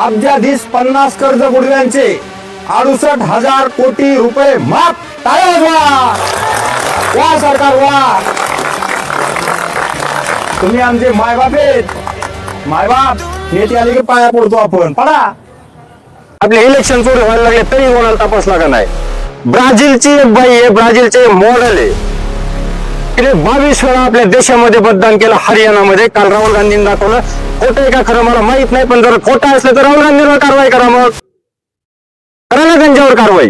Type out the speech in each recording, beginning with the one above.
अब्जाधीश पन्नास कर्ज बुडव्यांचे अडुसष्ट हजार कोटी रुपये माफ. टाळ्या वाजवा. वा सरकार वा. तुम्ही आमचे मायबाप आहेत. मायबाप नेते आले की पाया पडतो आपण. पडा. आपले इलेक्शन चोरी व्हायला लागले तरी कोणाला तपास लागा नाही. ब्राझीलची एक बाई आहे ब्राझीलचे मॉडेल आहे. तिने बावीस वेळा आपल्या देशामध्ये मतदान केलं हरियाणामध्ये. काल राहुल गांधींनी दाखवलं खोटं आहे का खरं मला माहीत नाही पण जर खोटं असलं तर राहुल कारवाई करा मग. करा ना त्यांच्यावर कारवाई.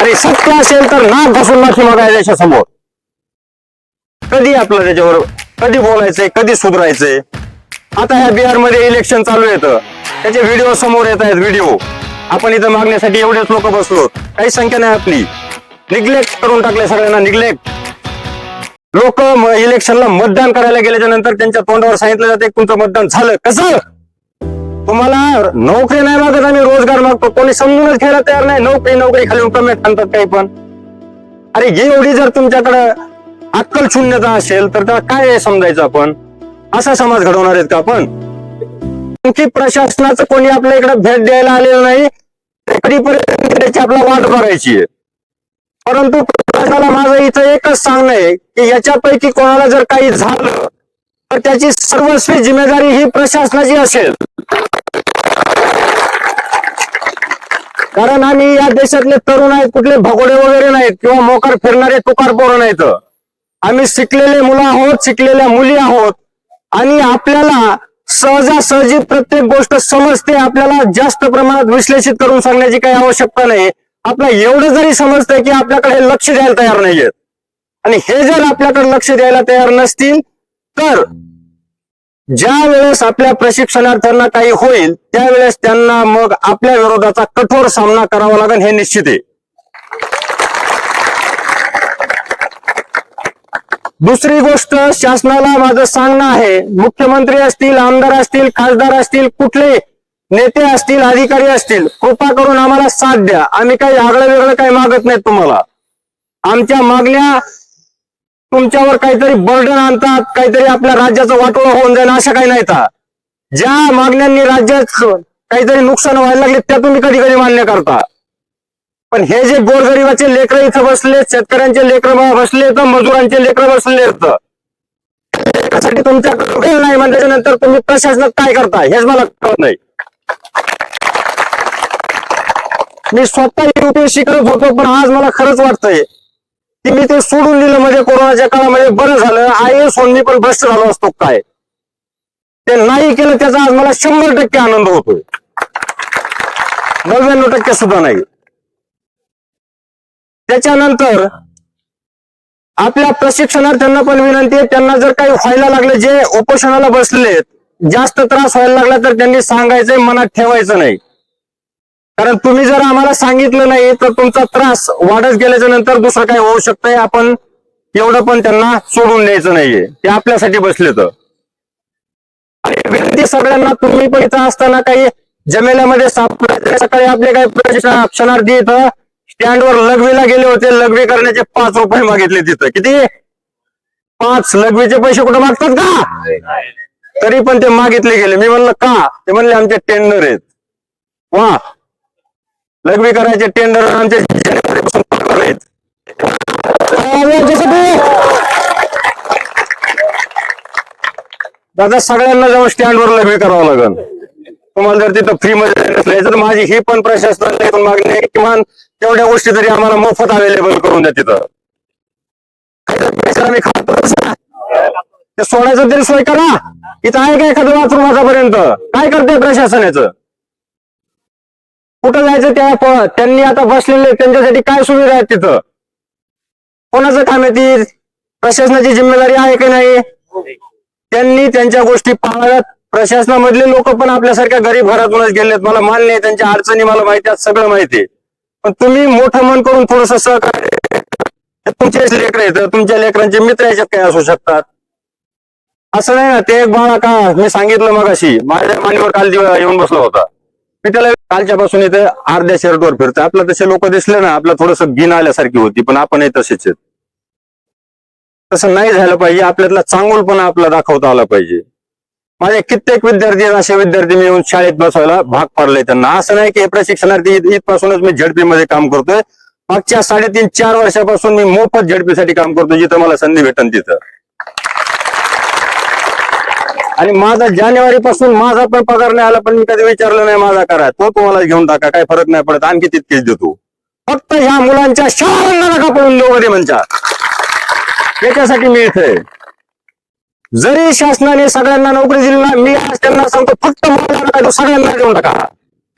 अरे सत्य असेल तर नाक घासून माफी मागाय देशासमोर कधी आपलं त्याच्यावर कधी बोलायचंय कधी सुधरायचंय? आता ह्या बिहारमध्ये इलेक्शन चालू येतं त्याचे व्हिडिओ समोर येत आहेत व्हिडिओ आपण इथं मागण्यासाठी एवढेच लोक बसलो. काही संख्या नाही आपली. निग्लेक्ट करून टाकले सगळ्यांना निग्लेक्ट लोक इलेक्शनला मतदान करायला गेल्याच्यानंतर त्यांच्या तोंडावर सांगितलं जाते तुमचं मतदान झालं. कसं? तुम्हाला नोकरी नाही मागत आम्ही रोजगार मागतो. कोणी समजूनच घ्यायला तयार नाही. नोकरी नोकरी खाली कमेंट आणतात काही पण. अरे एवढी जर तुमच्याकडं अक्कल शून्यता असेल तर त्याला काय समजायचं आपण? असा समाज घडवणार आहेत का आपण? आणखी प्रशासनाचं कोणी आपल्या इकडे भेट द्यायला आलेलं नाही कधीपर्यंत त्याची आपला वाट बघायची आहे. परंतु प्रशासनाला माझं इथं एकच सांगणं आहे की याच्यापैकी कोणाला जर काही झालं तर त्याची सर्वस्वी जिम्मेदारी ही प्रशासनाची असेल. कारण आम्ही या देशातले तरुण आहेत कुठले भगोडे वगैरे नाहीत किंवा मोकार फिरणारे तुकार पोरं नाहीत. आम्ही शिकलेले मुलं आहोत शिकलेल्या मुली आहोत. आणि आपल्याला सहजासहजी प्रत्येक गोष्ट समजते आपल्याला जास्त प्रमाणात विश्लेषित करून सांगण्याची काही आवश्यकता नाही. आपलं एवढं जरी समजतंय की आपल्याकडे लक्ष द्यायला तयार नाहीयेत आणि हे जर आपल्याकडे लक्ष द्यायला तयार नसतील तर ज्या वेळेस आपल्या प्रशिक्षणार्थ्यांना काही होईल त्यावेळेस त्यांना मग आपल्या विरोधाचा कठोर सामना करावा लागेल हे निश्चित आहे. दुसरी गोष्ट शासनाला माझं सांगणं आहे मुख्यमंत्री असतील आमदार असतील खासदार असतील कुठले नेते असतील अधिकारी असतील कृपा करून आम्हाला साथ द्या. आम्ही काही आगळं वेगळं काही मागत नाही तुम्हाला. आमच्या मागण्या तुमच्यावर काहीतरी बर्डन आणतात काहीतरी आपल्या राज्याचं वाटोळं होऊन जाईल अशा काही नाही ज्या मागण्यांनी राज्यात काहीतरी नुकसान व्हायला लागले त्या तुम्ही कधी कधी मान्य करता. पण हे जे गोरगरिबाचे लेकर इथं बसले शेतकऱ्यांचे लेकर बसले तर मजुरांचे लेकर बसले त्यासाठी तुमच्याकडे नाही म्हणल्याच्या नंतर तुम्ही प्रशासनात काय करता हेच मला कळत नाही. मी स्वतः युपीएससी करत होतो पण आज मला खरंच वाटतंय की मी ते सोडून दिलं म्हणजे कोरोनाच्या काळामध्ये बरं झालं आय एस होऊन मी पण भ्रष्ट झालो असतो काय? ते नाही केलं त्याचा आज मला शंभर टक्के आनंद होतोय. नव्याण्णव टक्के सुद्धा नाही. त्याच्यानंतर आपल्या प्रशिक्षणार्थ्यांना पण विनंती आहे त्यांना जर काही व्हायला लागलं जे उपोषणाला बसलेत जास्त त्रास व्हायला लागला तर त्यांनी सांगायचंय मनात ठेवायचं नाही. कारण तुम्ही जर आम्हाला सांगितलं नाही तर तुमचा त्रास वाढत गेल्याच्यानंतर दुसरं काही होऊ शकतंय आपण एवढं पण त्यांना सोडून द्यायचं नाहीये. ते आपल्यासाठी बसले तर. विनंती सगळ्यांना तुम्ही पण इथं असताना काही जमेल्यामध्ये सापडले सकाळी आपले काही प्रशिक्षणार्थी इथं स्टँडवर लघवीला गेले होते लघवी करण्याचे पाच रुपये मागितले तिथं. किती? पाच. लघवीचे पैसे कुठं मागतात का? तरी पण ते मागितले गेले. मी म्हणलं का? ते म्हणले आमचे टेंडर आहेत. वा. लघवी करायचे टेंडर आमचे आहेत. दादा सगळ्यांना जाऊन स्टँडवर लघवी करावं लागेल तुम्हाला जर तिथं फ्री मध्ये नसले तर माझी ही पण प्रशासनाला एक मागणी आहे किमान तेवढ्या गोष्टी तरी आम्हाला मोफत अवेलेबल करून द्या तिथं. आम्ही खातो ते सोडायचं तरी सोय करा. इथं आहे का एखादं वाचून आतापर्यंत काय करते प्रशासनाचं? कुठं जायचं त्या त्यांनी आता बसलेले त्यांच्यासाठी काय सुविधा आहेत तिथं? कोणाचं काम आहे ती? प्रशासनाची जिम्मेदारी आहे की नाही? त्यांनी त्यांच्या गोष्टी पाळत प्रशासनामधले लोक पण आपल्यासारख्या गरीब घरातूनच गेलेत. मला मान्य आहे त्यांच्या अडचणी मला माहिती आहेत सगळं माहिती आहे. पण तुम्ही मोठं मन करून थोडस सहकार्य तुमचेच लेकर आहेत. तुमच्या लेकरांचे मित्र याच्यात काय असू शकतात. असं नाही ना ते एक बाळा का मी सांगितलं मग अशी माझ्या मांडीवर काल येऊन बसला होता. मी त्याला कालच्या पासून इथे अर्ध्या शर्टवर फिरतो आपला तसे लोक दिसले ना आपलं थोडस गिन आल्यासारखी होती पण आपणही तसेच आहेत. तसं नाही झालं पाहिजे आपल्यातला चांगुलपणा आपला दाखवता आला पाहिजे. माझे कित्येक विद्यार्थी असे विद्यार्थी मी येऊन शाळेत बसवायला भाग पाडलाय त्यांना. असं नाही की प्रशिक्षणार्थी इथ- इथपासूनच मी झडपी मध्ये काम करतोय. मागच्या साडेतीन चार वर्षापासून मी मोफत झडपीसाठी काम करतो जिथं मला संधी भेटन तिथं. आणि माझा जानेवारी पासून माझा पण पगार नाही आला पण मी कधी विचारलं नाही माझा करा तो तुम्हाला घेऊन टाका काही फरक नाही पडत. आणखी तितकेच देतो. फक्त ह्या मुलांच्या शाळांना नका पळून देऊ मध्ये म्हणजे याच्यासाठी मी इथे जरी शासनाने सगळ्यांना नोकरी दिली ना मी आज त्यांना सांगतो फक्त मला सगळ्यांना देऊन टाका.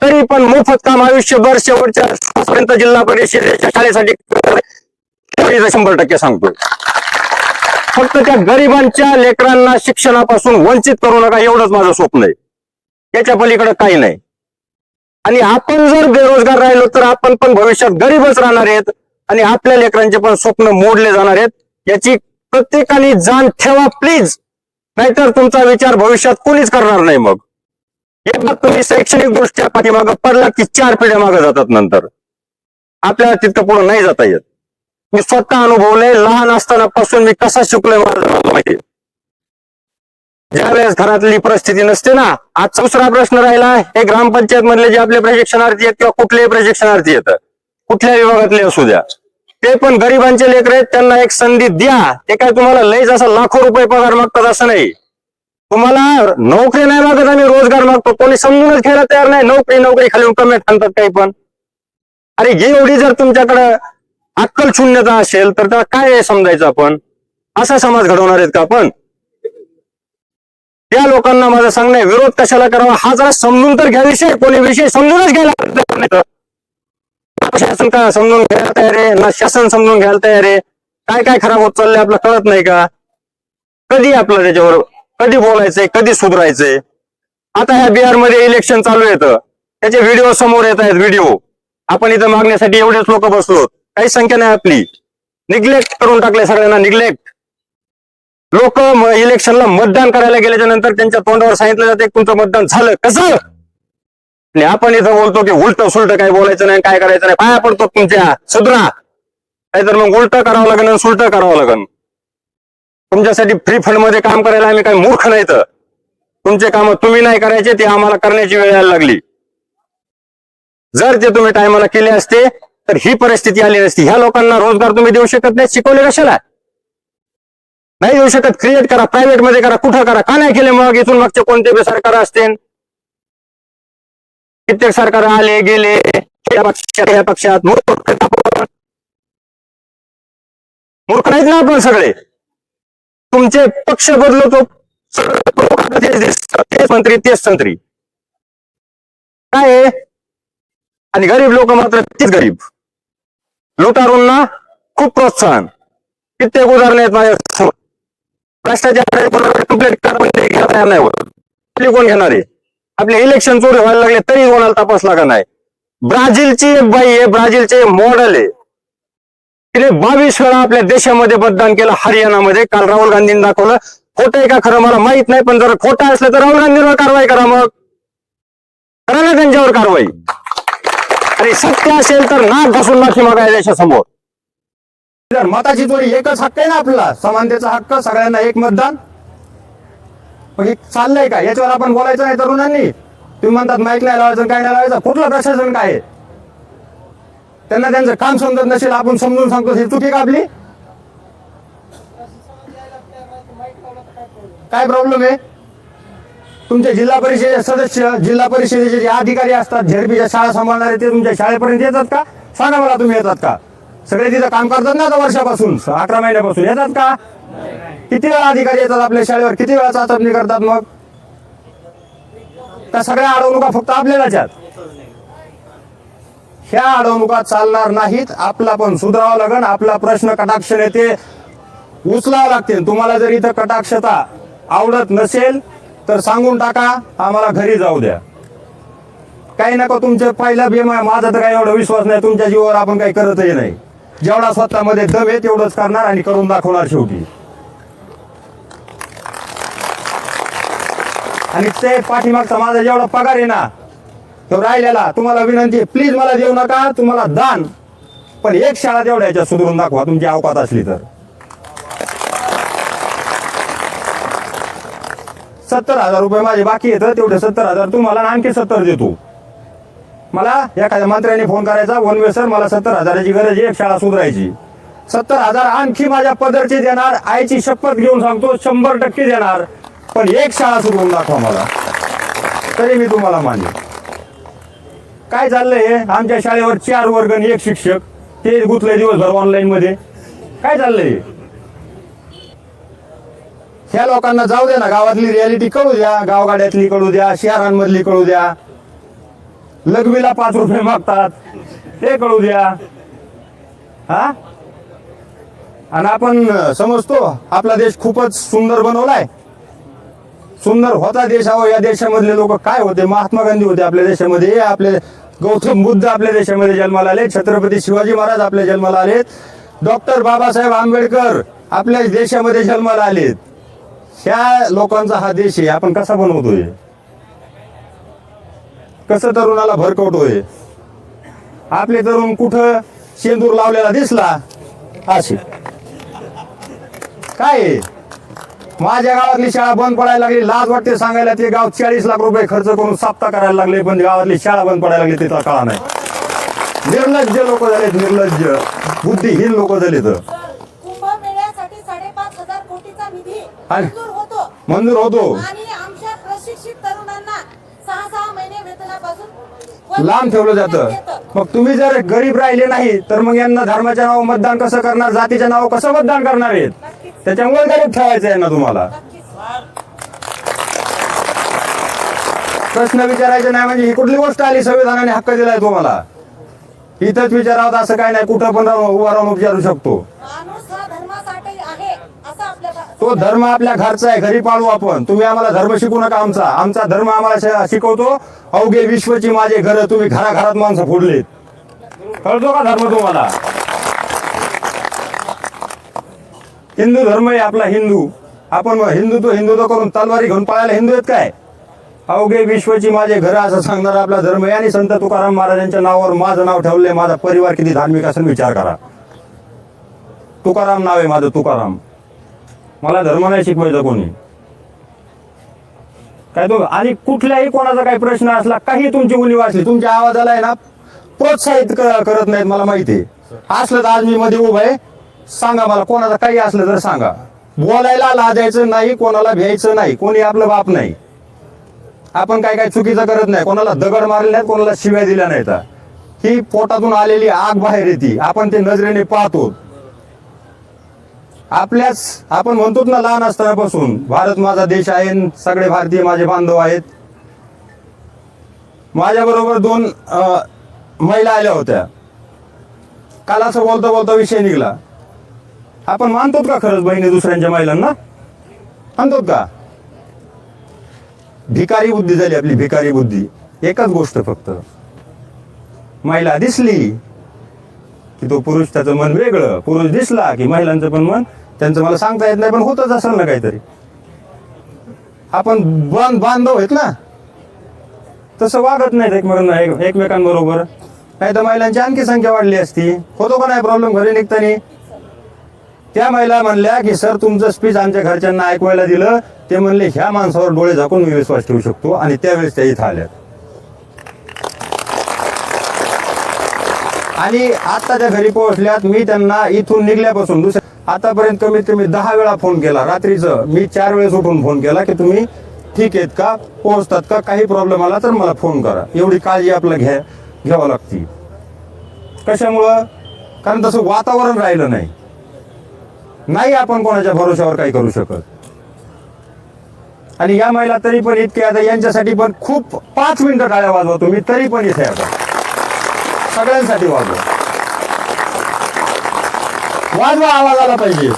तरी पण मोफत काम आयुष्यभर शेवटच्या जिल्हा परिषदेच्या शाळेसाठी शंभर टक्के सांगतो फक्त त्या गरिबांच्या लेकरांना शिक्षणापासून वंचित करू नका एवढंच माझं स्वप्न आहे. याच्या पलीकडे काही नाही. आणि आपण जर बेरोजगार राहिलो तर आपण पण भविष्यात गरीबच राहणार आहेत आणि आपल्या लेकरांचे पण स्वप्न मोडले जाणार आहेत. याची प्रत्येकाने जाण ठेवा प्लीज नाहीतर तुमचा विचार भविष्यात कोणीच करणार नाही मग. हे मग तुम्ही शैक्षणिक दृष्ट्या पाठीमागं पडला की चार पिढ्या मागे जातात नंतर. आपल्याला तितकं पुढे नाही जाता येत. मी स्वतः अनुभवलंय लहान असताना पासून मी कसा शिकलोय मला माहिती. ज्यावेळेस घरातली परिस्थिती नसते ना आज दुसरा प्रश्न राहिला हे ग्रामपंचायत मधले जे आपले प्रशिक्षणार्थी आहेत किंवा कुठलेही प्रशिक्षणार्थी येत कुठल्या विभागातले असू द्या ते पण गरिबांचे लेकर आहेत त्यांना एक संधी द्या ते काय तुम्हाला लयच असं लाखो रुपये पगार मागतात असं नाही. तुम्हाला नोकरी नाही मागत आम्ही रोजगार मागतो कोणी समजूनच घ्यायला तयार नाही नोकरी नोकरी खाली कमी थांबतात काही पण. अरे एवढी जर तुमच्याकडं अक्कल शून्यता असेल तर त्याला काय समजायचं आपण? असा समाज घडवणार आहेत का आपण? त्या लोकांना माझं सांगणं आहे, विरोध कशाला करावा? हा जरा समजून तर घ्या विषय. कोणी विषय समजूनच घ्यायला शासन का समजून घ्यायला तयार आहे? ना शासन समजून घ्यायला तयार आहे? काय काय खराब होत चाललंय आपलं कळत नाही का? कधी आपलं त्याच्यावर कधी बोलायचंय कधी सुधरायचंय? आता ह्या बिहारमध्ये इलेक्शन चालू येतं त्याचे व्हिडिओ समोर येत आहेत व्हिडिओ आपण इथं मागण्यासाठी एवढेच लोक बसलो काही संख्या नाही आपली. निग्लेक्ट करून टाकले सगळ्यांना निग्लेक्ट लोक इलेक्शनला मतदान करायला गेल्याच्यानंतर त्यांच्या तोंडावर सांगितलं जाते तुमचं मतदान झालं कसं? आणि आपण इथं बोलतो की उलट सुलट काही बोलायचं नाही काय करायचं नाही पाया पडतो तुमच्या सुधरा. नाहीतर मग उलट करावं लागेल आणि सुलट करावं लागेल तुमच्यासाठी फ्री फंडमध्ये काम करायला आम्ही काही मूर्ख नाही तर तुमचे काम तुम्ही नाही करायचे ते आम्हाला करण्याची वेळ यायला लागली. जर ते तुम्ही टायमाला केले असते तर ही परिस्थिती आली नसती. ह्या लोकांना रोजगार तुम्ही देऊ शकत नाही. शिकवले कशाला? नाही देऊ शकत. क्रिएट करा. प्रायव्हेटमध्ये करा. कुठं करा? का नाही केले मग? इथून मागचे कोणते बी सरकार असतील? कित्येक सरकार आले गेले. या पक्षात या पक्षात. मूर्ख नाहीत ना आपण सगळे. तुमचे पक्ष बदलतो. तेच तेच मंत्री तेच संत्री. काय आणि गरीब लोक मात्र तेच गरीब. लुटारूंना खूप प्रोत्साहन. कित्येक उदाहरण आहेत माझ्या भ्रष्टाचार कंप्लेंट तयार म्हणजे नाही होत कोण घेणार आहे? आपले इलेक्शन चोरी व्हायला लागले तरी कोणाला तपास का नाही. ब्राझीलची एक बाई आहे ब्राझीलचे मॉडेल आहे. तिने बावीस वेळा आपल्या देशामध्ये मतदान केलं हरियाणामध्ये. काल राहुल गांधींनी दाखवलं खोटं आहे का खरं मला माहीत नाही पण जर खोटं असलं तर राहुल गांधींवर कारवाई करा मग. करा ना त्यांच्यावर कारवाई. आणि सत्य असेल तर नाक घासून माफी मागाय देशासमोर समोर मताची चोरी एकच हक्क आहे ना आपला समानतेचा हक्क सगळ्यांना एक मतदान? मग हे चाललंय का? याच्यावर आपण बोलायचं नाही तरुणांनी. तुम्ही म्हणतात माईक नाही लावायचं काय नाही लावायचं कुठलं प्रशासन काय आहे? त्यांना त्यांचं काम समजत नसेल आपण समजून सांगतो ही चुकी का आपली? काय प्रॉब्लेम आहे? तुमचे जिल्हा परिषदेचे सदस्य जिल्हा परिषदेचे जे अधिकारी असतात झेडपीच्या शाळा सांभाळणारे ते तुमच्या शाळेपर्यंत येतात का? सांगा मला तुम्ही येतात का? सगळे तिथं काम करतात ना आता वर्षापासून अकरा महिन्यापासून. येतात का? किती वेळा अधिकारी येतात आपल्या शाळेवर? किती वेळा चाचपणी करतात मग? त्या सगळ्या अडवणुका फक्त आपल्यालाच आहेत. ह्या अडवणुका चालणार नाहीत. आपला पण सुधारावं लागेल आपला प्रश्न कटाक्ष नेते उचलावं लागतील. तुम्हाला जर इथं कटाक्षता आवडत नसेल तर सांगून टाका आम्हाला घरी जाऊ द्या. काही नको तुमचे पहिला बेम आहे माझा तर काही एवढा विश्वास नाही तुमच्या जीवावर आपण काही करतही नाही. जेवढा स्वतःमध्ये दब आहे तेवढंच करणार आणि करून दाखवणार शेवटी. आणि ते पाठीमागचा माझा जेवढा पगार आहे ना तो राहिलेला तुम्हाला विनंती प्लीज मला देऊ नका तुम्हाला दान. पण एक शाळा तेवढ्या याच्यात सुधारून दाखवा तुमची अवकात असली तर. सत्तर हजार रुपये माझे बाकी येतं तेवढे सत्तर हजार तुम्हाला आणखी सत्तर देतो. मला एखाद्या मंत्र्याने फोन करायचा वन वे सर मला सत्तर हजाराची गरज आहे एक शाळा सुधारायची. सत्तर हजार आणखी माझ्या पदरचे देणार आईची शपथ घेऊन सांगतो शंभर टक्के देणार. पण एक शाळा सुधरून दाखवा मला. तरी मी तुम्हाला मान्य. काय चाललंय आमच्या शाळेवर चार वर्ग आणि एक शिक्षक. ते गुंतले दिवसभर ऑनलाईन मध्ये. काय चाललंय ह्या लोकांना जाऊ द्या ना गावातली रियालिटी कळू द्या गावगाड्यातली कळू द्या शहरांमधली कळू द्या. लघवीला पाच रुपये मागतात ते कळू द्या. हा? आणि आपण समजतो आपला देश खूपच सुंदर बनवलाय. सुंदर होता देश हवा या देशामधले लोक काय होते? महात्मा गांधी होते आपल्या देशामध्ये आपले गौतम बुद्ध आपल्या देशामध्ये जन्माला आले छत्रपती शिवाजी महाराज आपल्या जन्माला आलेत. डॉक्टर बाबासाहेब आंबेडकर आपल्या देशामध्ये जन्माला आलेत. ह्या लोकांचा हा देश आहे आपण कसा बनवतोय? कसं तरुणाला भरकवतोय? आपले तरुण कुठं शेंदूर लावलेला दिसला? असे. काय माझ्या गावातली शाळा बंद पडायला लागली लाज वाटते सांगायला ते गाव चाळीस लाख रुपये खर्च करून साप्ता करायला लागले पण गावातली शाळा बंद पडायला लागली तिथला कळा नाही. निर्लज्ज लोक झालेत निर्लज्ज. बुद्धिहीन लोक झालेत. तर महिने वेतनापासून लांब ठेवलं जातं. मग तुम्ही जर गरीब राहिले नाही तर मग यांना धर्माच्या नाव मतदान कसं करणार जातीच्या नाव कसं मतदान करणार आहेत? त्याच्यामुळे गरीब ठेवायचं आहे ना तुम्हाला? प्रश्न विचारायचे नाही म्हणजे ही कुठली गोष्ट आली? संविधानाने हक्क दिलाय तुम्हाला. इथंच विचारावं असं काय नाही कुठं पण उभा राहून विचारू शकतो माणूस हा धर्मासाठी आहे असं आपल्याला तो धर्म आपल्या घरचा आहे घरी पाळू आपण. तुम्ही आम्हाला धर्म शिकू नका आमचा. आमचा धर्म आम्हाला शिकवतो. अवघे विश्वची माझे घर तुम्ही घराघरात माणसं फोडलेत. कळतो का धर्म तुम्हाला? हिंदू धर्म आहे आपला हिंदू. आपण मग हिंदुत्व हिंदुत्व करून तलवारी घेऊन पळायला हिंदू आहेत काय? अवघे विश्वची माझे घर असं सांगणारा आपला धर्म आहे. आणि संत तुकाराम महाराजांच्या नावावर माझं नाव ठेवलंय. माझा परिवार किती धार्मिक असेल विचार करा. तुकाराम नाव आहे माझं तुकाराम. मला धर्म नाही शिकवायचा कोणी. काय तो आणि कुठल्याही कोणाचा काही प्रश्न असला काही तुमची मुली वाचली तुमच्या आवाजाला आहे ना प्रोत्साहित करत नाहीत मला माहिती आहे. असलं तर आज मी मध्ये उभं आहे. सांगा मला कोणाचं काही असलं तर सांगा. बोलायला लाजायचं नाही कोणाला भ्यायचं नाही कोणी आपलं बाप नाही. आपण काय काय चुकीचं करत नाही. कोणाला दगड मारले नाहीत कोणाला शिव्या दिल्या नाहीत. ही पोटातून आलेली आग बाहेर येते. आपण ते नजरेने पाहतो. आपल्याच आपण म्हणतो ना लहान असतानापासून भारत माझा देश आहे सगळे भारतीय माझे बांधव आहेत. माझ्या बरोबर दोन महिला आल्या होत्या. काल असं बोलता बोलता विषय निघला. आपण मानतो का खरंच बहिणी दुसऱ्यांच्या महिलांना? मानतो का? भिकारी बुद्धी झाली आपली भिकारी बुद्धी. एकच गोष्ट फक्त. महिला दिसली की तो पुरुष त्याचं मन वेगळं. पुरुष दिसला की महिलांचं पण मन त्यांचं मला सांगता येत नाही पण होतच असेल ना काहीतरी. आपण बांध बांधव आहेत ना? तसं वागत नाहीत एकमेकांना एक- एकमेकांबरोबर. नाही तर महिलांची आणखी संख्या वाढली असती. होतो का नाही प्रॉब्लेम घरी निघतानी? त्या महिला म्हणल्या की सर तुमचं स्पीच आमच्या घरच्यांना ऐकवायला दिलं. ते म्हणले ह्या माणसावर डोळे झाकून मी विश्वास ठेवू शकतो. आणि त्यावेळेस त्या इथं आल्यात आणि आता त्या घरी पोहोचल्यात मी त्यांना इथून निघल्यापासून दुसऱ्या आतापर्यंत कमीत कमी दहा वेळा फोन केला. रात्रीचं मी चार वेळेस उठून फोन केला की तुम्ही ठीक आहेत का? पोहोचतात का? काही प्रॉब्लेम आला तर मला फोन करा. एवढी काळजी आपल्याला घ्या घ्यावं लागते. कशामुळं? कारण तसं वातावरण राहिलं नाही. नाही आपण कोणाच्या भरोश्यावर काही करू शकत. आणि या महिला तरी पण इतके आता यांच्यासाठी पण खूप पाच मिनिटं टाळ्या वाजवा तुम्ही तरी पण इथे आता सगळ्यांसाठी वाजवा. वाजवा आवाज आला पाहिजे.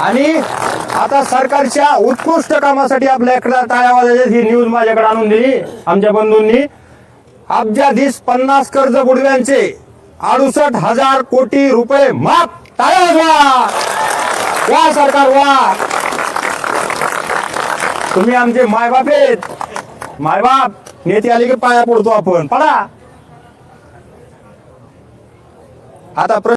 आणि आता सरकारच्या उत्कृष्ट कामासाठी आपल्या इकडे टाळ्या वाजायच्या ही न्यूज माझ्याकडे आणून दिली आमच्या बंधूंनी. अब्जाधीश पन्नास कर्ज बुडव्यांचे अडुसष्ट हजार कोटी रुपये माफ. टाळ्या वाजवा. वा सरकार वा. तुम्ही आमचे मायबाप आहेत. मायबाप नेते आले की पाया पडतो आपण. पडा. आता प्रश्न